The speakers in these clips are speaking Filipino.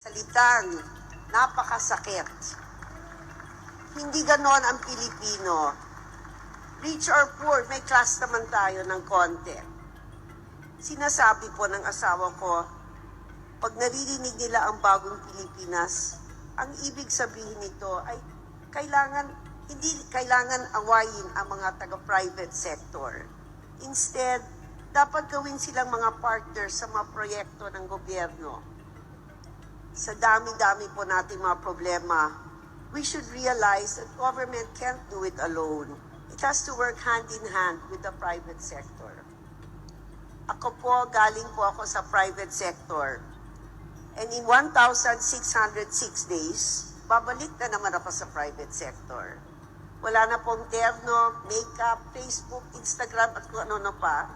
Salitang napakasakit. Hindi ganon ang Pilipino. Rich or poor, may class naman tayo ng konti. Sinasabi po ng asawa ko, pag naririnig nila ang bagong Pilipinas, ang ibig sabihin nito ay kailangan, hindi kailangan awayin ang mga taga-private sector. Instead, dapat gawin silang mga partners sa mga proyekto ng gobyerno sa dami-dami po nating mga problema, we should realize that government can't do it alone. It has to work hand in hand with the private sector. Ako po, galing po ako sa private sector. And in 1,606 days, babalik na naman ako sa private sector. Wala na pong terno, makeup, Facebook, Instagram, at kung ano-ano pa.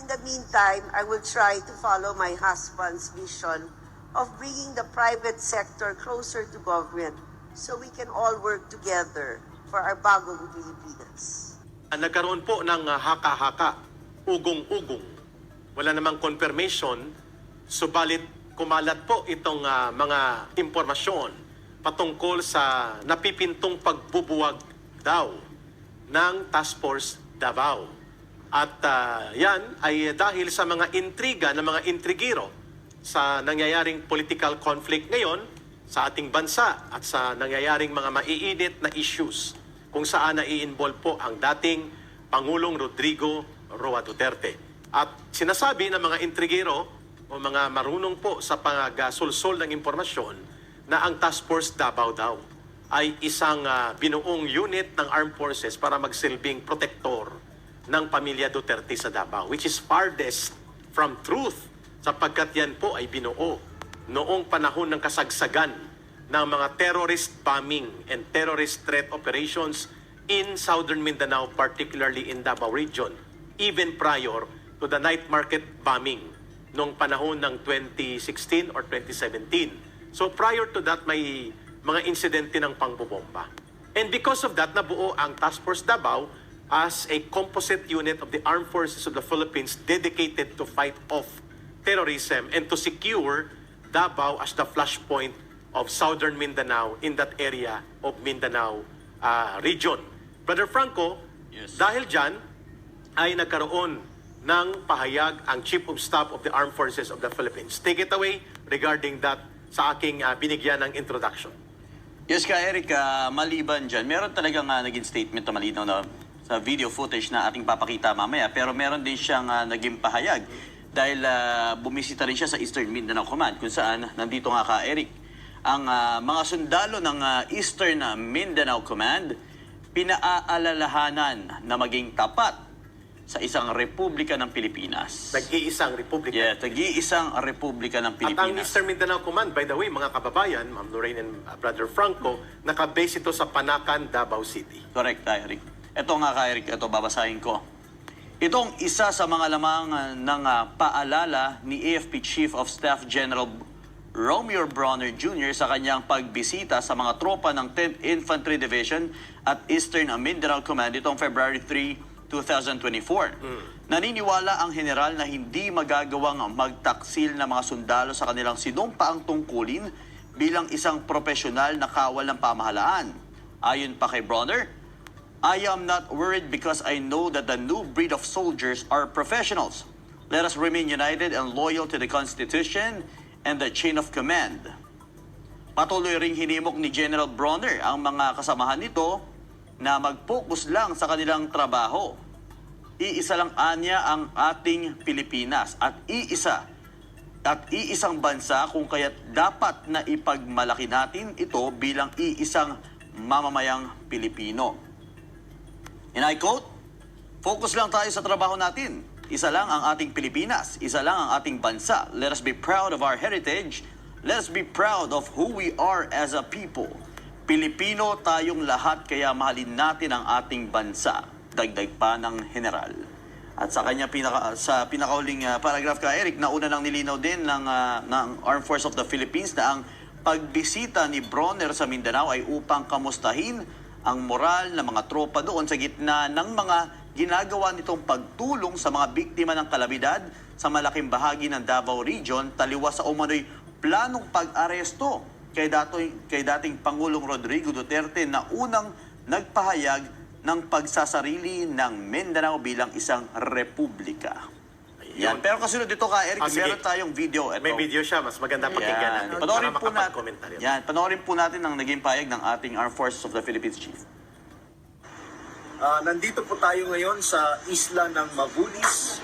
In the meantime, I will try to follow my husband's vision of bringing the private sector closer to government so we can all work together for our bagong Pilipinas. Nagkaroon po ng ah, haka-haka, ugong-ugong. Wala namang confirmation, subalit kumalat po itong ah, mga impormasyon patungkol sa napipintong pagbubuwag daw ng Task Force Davao. At ah, yan ay dahil sa mga intriga ng mga intrigiro sa nangyayaring political conflict ngayon sa ating bansa at sa nangyayaring mga maiinit na issues kung saan nai-involve po ang dating Pangulong Rodrigo Roa Duterte. At sinasabi ng mga intrigero o mga marunong po sa pagasulsol ng impormasyon na ang Task Force Davao daw ay isang ah, binuong unit ng Armed Forces para magsilbing protektor ng pamilya Duterte sa Davao, which is farthest from truth sapagkat yan po ay binuo noong panahon ng kasagsagan ng mga terrorist bombing and terrorist threat operations in southern Mindanao, particularly in Davao region, even prior to the night market bombing noong panahon ng 2016 or 2017. So prior to that, may mga insidente ng pangbobomba. And because of that, nabuo ang Task Force Davao as a composite unit of the Armed Forces of the Philippines dedicated to fight off terrorism and to secure Davao as the flashpoint of southern Mindanao in that area of Mindanao uh, region. Brother Franco, Yes. dahil dyan ay nagkaroon ng pahayag ang Chief of Staff of the Armed Forces of the Philippines. Take it away regarding that sa aking uh, binigyan ng introduction. Yes ka, Eric, ah, maliban dyan, meron talagang ah, naging statement na malinaw na sa video footage na ating papakita mamaya. Pero meron din siyang ah, naging pahayag dahil ah, bumisita rin siya sa Eastern Mindanao Command kung saan nandito nga ka, Eric. Ang ah, mga sundalo ng ah, Eastern Mindanao Command pinaalalahanan na maging tapat sa isang republika ng Pilipinas. Nag-iisang republika. Yeah, tagi-isang republika ng At ang Pilipinas. Eastern Mindanao Command, by the way, mga kababayan, Ma'am Lorraine and uh, Brother Franco, nakabase ito sa Panakan, Davao City. Correct, Eric. Ito nga ka, Eric. Ito, babasahin ko. Itong isa sa mga lamang ah, ng ah, paalala ni AFP Chief of Staff General Romeo Bronner Jr. sa kanyang pagbisita sa mga tropa ng 10th Infantry Division at Eastern Mindanao Command itong February 3, 2024. Naniniwala ang general na hindi magagawang magtaksil ng mga sundalo sa kanilang sinumpaang tungkulin bilang isang profesional na kawal ng pamahalaan. Ayon pa kay Bronner, I am not worried because I know that the new breed of soldiers are professionals. Let us remain united and loyal to the Constitution and the chain of command. Patuloy ring hinimok ni General Bronner ang mga kasamahan nito na mag-focus lang sa kanilang trabaho. Iisa lang anya ang ating Pilipinas at iisa at iisang bansa kung kaya't dapat na ipagmalaki natin ito bilang iisang mamamayang Pilipino. And I quote, Focus lang tayo sa trabaho natin. Isa lang ang ating Pilipinas. Isa lang ang ating bansa. Let us be proud of our heritage. Let us be proud of who we are as a people. Pilipino tayong lahat kaya mahalin natin ang ating bansa. Dagdag pa ng general. At sa kanya pinaka, sa pinakauling ah, paragraph ka Eric, nauna nang nilinaw din ng ah, ng Armed Force of the Philippines na ang pagbisita ni Bronner sa Mindanao ay upang kamustahin ang moral ng mga tropa doon sa gitna ng mga ginagawa nitong pagtulong sa mga biktima ng kalamidad sa malaking bahagi ng Davao Region taliwas sa umano'y planong pag-aresto kay, datoy, kay dating Pangulong Rodrigo Duterte na unang nagpahayag ng pagsasarili ng Mindanao bilang isang republika. Yan. Pero kasunod dito ka, Eric, Ah, sige. meron tayong video. Ito. May video siya, mas maganda pakinggan Yan. natin Panoorin para po natin. Yan, panoorin po natin ang naging payag ng ating Armed Forces of the Philippines Chief. Ah, nandito po tayo ngayon sa isla ng Mabulis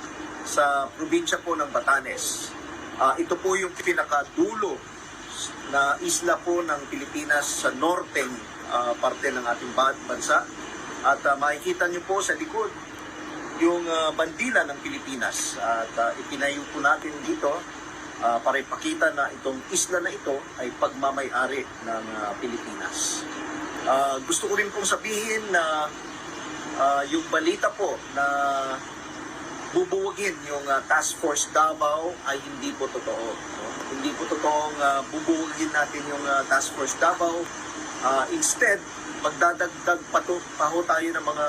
sa probinsya po ng Batanes. Ah, ito po yung pinakadulo na isla po ng Pilipinas sa norteng ah, parte ng ating ba- bansa. At ah, makikita niyo po sa likod yung ah, bandila ng Pilipinas. At ah, itinayo po natin dito ah, para ipakita na itong isla na ito ay pagmamayari ng ah, Pilipinas. Ah, gusto ko rin pong sabihin na Ah, yung balita po na bubuwagin yung ah, Task Force Davao ay hindi po totoo. no? Hindi po totoong uh, bubuwagin natin yung ah, Task Force Davao. Ah, instead, magdadagdag pa, to, pa ho tayo ng mga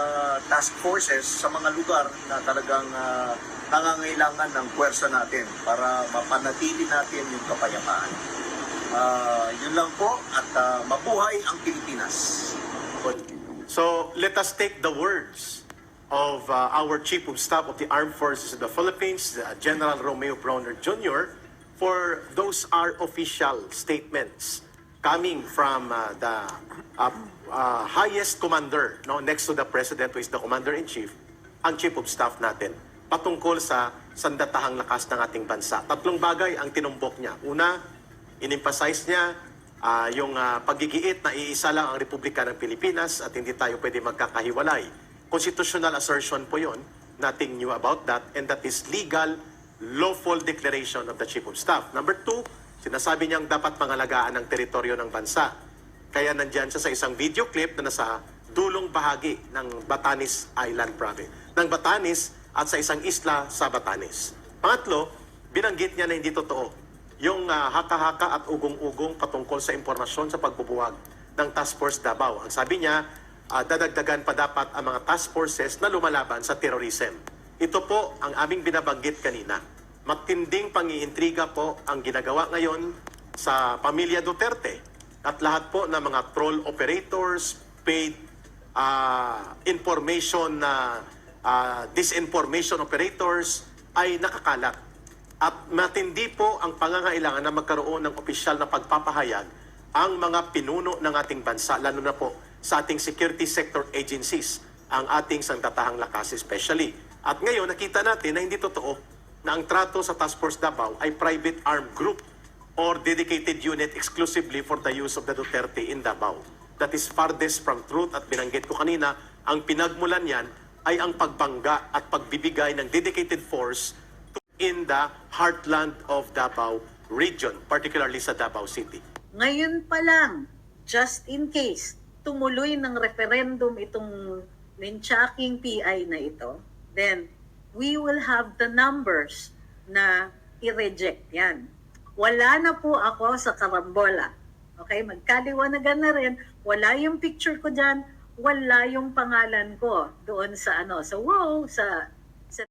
task forces sa mga lugar na talagang ah, nangangailangan ng puwersa natin para mapanatili natin yung kapayapaan. Ah, yun lang po at ah, mabuhay ang Pilipinas. So let us take the words of uh, our Chief of Staff of the Armed Forces of the Philippines, uh, General Romeo Browner Jr., for those are official statements coming from uh, the uh, uh, highest commander, no, next to the President who is the Commander-in-Chief, ang Chief of Staff natin, patungkol sa sandatahang lakas ng ating bansa. Tatlong bagay ang tinumbok niya. Una, in-emphasize niya ah, yung ah, paggigiit na iisa lang ang Republika ng Pilipinas at hindi tayo pwede magkakahiwalay. Constitutional assertion po yon. Nothing new about that. And that is legal, lawful declaration of the Chief of Staff. Number two, sinasabi niyang dapat pangalagaan ang teritoryo ng bansa. Kaya nandyan siya sa isang video clip na nasa dulong bahagi ng Batanes Island Province. Ng Batanes at sa isang isla sa Batanes. Pangatlo, binanggit niya na hindi totoo yung ah, haka-haka at ugong-ugong patungkol sa impormasyon sa pagbubuwag ng Task Force Davao. Ang sabi niya, ah, dadagdagan pa dapat ang mga task forces na lumalaban sa terrorism. Ito po ang aming binabanggit kanina. Matinding pangiintriga po ang ginagawa ngayon sa pamilya Duterte at lahat po ng mga troll operators, paid ah, information na ah, disinformation operators ay nakakalat. At matindi po ang pangangailangan na magkaroon ng opisyal na pagpapahayag ang mga pinuno ng ating bansa, lalo na po sa ating security sector agencies, ang ating sangtatahang lakas especially. At ngayon, nakita natin na hindi totoo na ang trato sa Task Force Davao ay private armed group or dedicated unit exclusively for the use of the Duterte in Davao. That is farthest from truth at binanggit ko kanina, ang pinagmulan yan ay ang pagbangga at pagbibigay ng dedicated force in the heartland of Davao region, particularly sa Davao City. Ngayon pa lang, just in case, tumuloy ng referendum itong Linchaking PI na ito, then we will have the numbers na i-reject yan. Wala na po ako sa karambola. Okay, magkaliwanagan na rin. Wala yung picture ko dyan, wala yung pangalan ko doon sa ano, sa wow, sa